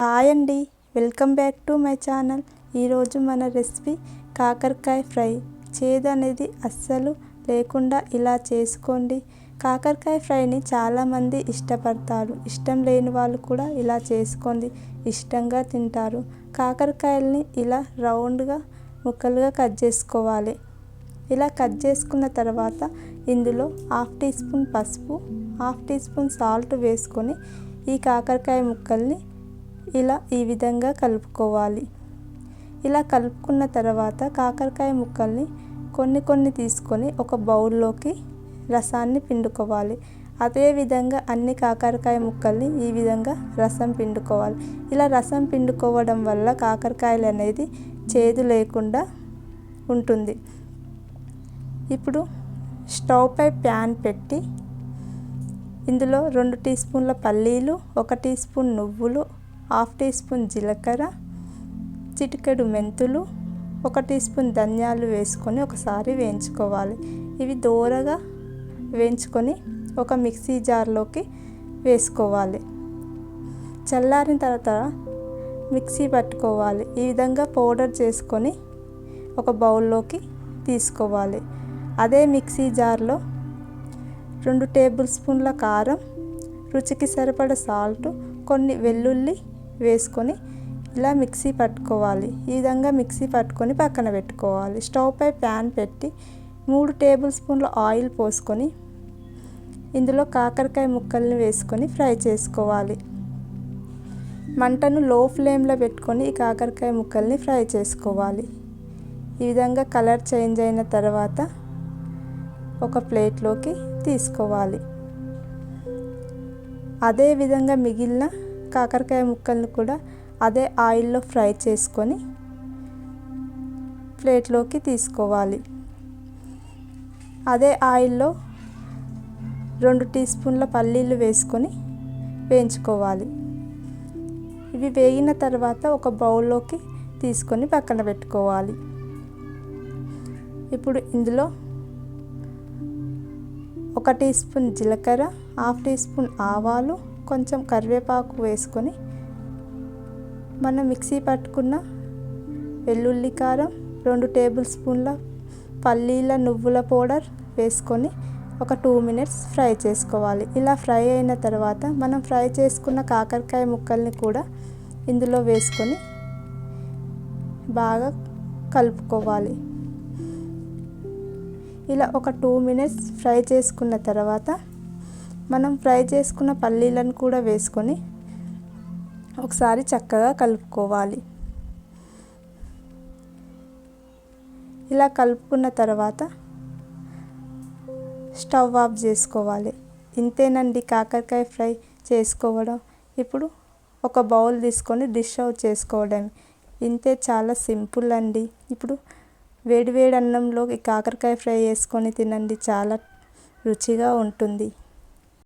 Hi అండి. Welcome back to my channel. ఈరోజు మన రెసిపీ కాకరకాయ ఫ్రై. చేదు అనేది అస్సలు లేకుండా ఇలా చేసుకోండి. కాకరకాయ ఫ్రైని చాలామంది ఇష్టపడతారు. ఇష్టం లేని వాళ్ళు కూడా ఇలా చేసుకోండి. ఇష్టంగా తింటారు. కాకరకాయల్ని ఇలా రౌండ్గా ముక్కలుగా కట్ చేసుకోవాలి. ఇలా కట్ చేసుకున్న తర్వాత ఇందులో హాఫ్ టీ స్పూన్ పసుపు హాఫ్ టీ స్పూన్ సాల్ట్ వేసుకొని ఈ కాకరకాయ ముక్కల్ని ఇలా ఈ విధంగా కలుపుకోవాలి. ఇలా కలుపుకున్న తర్వాత కాకరకాయ ముక్కల్ని కొన్ని కొన్ని తీసుకొని ఒక బౌల్లోకి రసాన్ని పిండుకోవాలి. అదేవిధంగా అన్ని కాకరకాయ ముక్కల్ని ఈ విధంగా రసం పిండుకోవాలి. ఇలా రసం పిండుకోవడం వల్ల కాకరకాయలు అనేది చేదు లేకుండా ఉంటుంది. ఇప్పుడు స్టవ్పై ప్యాన్ పెట్టి ఇందులో రెండు టీ స్పూన్ల పల్లీలు ఒక టీ స్పూన్ నువ్వులు హాఫ్ టీ స్పూన్ జీలకర్ర చిటికెడు మెంతులు ఒక టీ స్పూన్ ధనియాలు వేసుకొని ఒకసారి వేయించుకోవాలి. ఇవి దోరగా వేయించుకొని ఒక మిక్సీ జార్లోకి వేసుకోవాలి. చల్లారిన తర్వాత మిక్సీ పట్టుకోవాలి. ఈ విధంగా పౌడర్ చేసుకొని ఒక బౌల్లోకి తీసుకోవాలి. అదే మిక్సీ జార్లో రెండు టేబుల్ స్పూన్ల కారం రుచికి సరిపడ సాల్ట్ కొన్ని వెల్లుల్లి వేసుకొని ఇలా మిక్సీ పట్టుకోవాలి. ఈ విధంగా మిక్సీ పట్టుకొని పక్కన పెట్టుకోవాలి. స్టవ్ పై ప్యాన్ పెట్టి మూడు టేబుల్ స్పూన్ల ఆయిల్ పోసుకొని ఇందులో కాకరకాయ ముక్కల్ని వేసుకొని ఫ్రై చేసుకోవాలి. మంటను లో ఫ్లేమ్లో పెట్టుకొని ఈ కాకరకాయ ముక్కల్ని ఫ్రై చేసుకోవాలి. ఈ విధంగా కలర్ చేంజ్ అయిన తర్వాత ఒక ప్లేట్లోకి తీసుకోవాలి. అదే విధంగా మిగిలిన కాకరకాయ ముక్కలను కూడా అదే ఆయిల్లో ఫ్రై చేసుకొని ప్లేట్లోకి తీసుకోవాలి. అదే ఆయిల్లో రెండు టీ స్పూన్ల పల్లీలు వేసుకొని వేయించుకోవాలి. ఇవి వేగిన తర్వాత ఒక బౌల్లోకి తీసుకొని పక్కన పెట్టుకోవాలి. ఇప్పుడు ఇందులో ఒక టీ స్పూన్ జీలకర్ర హాఫ్ టీ స్పూన్ ఆవాలు కొంచెం కరివేపాకు వేసుకొని మనం మిక్సీ పట్టుకున్న వెల్లుల్లి కారం రెండు టేబుల్ స్పూన్ల పల్లీల నువ్వుల పౌడర్ వేసుకొని ఒక టూ మినిట్స్ ఫ్రై చేసుకోవాలి. ఇలా ఫ్రై అయిన తర్వాత మనం ఫ్రై చేసుకున్న కాకరకాయ ముక్కల్ని కూడా ఇందులో వేసుకొని బాగా కలుపుకోవాలి. ఇలా ఒక టూ మినిట్స్ ఫ్రై చేసుకున్న తర్వాత మనం ఫ్రై చేసుకున్న పల్లీలను కూడా వేసుకొని ఒకసారి చక్కగా కలుపుకోవాలి. ఇలా కలుపుకున్న తర్వాత స్టవ్ ఆఫ్ చేసుకోవాలి. ఇంతేనండి కాకరకాయ ఫ్రై చేసుకోవడం. ఇప్పుడు ఒక బౌల్ తీసుకొని డిష్ అవుట్ చేసుకోవడం. ఇంతే చాలా సింపుల్ అండి. ఇప్పుడు వేడివేడి అన్నంలో ఈ కాకరకాయ ఫ్రై వేసుకొని తినండి. చాలా రుచిగా ఉంటుంది.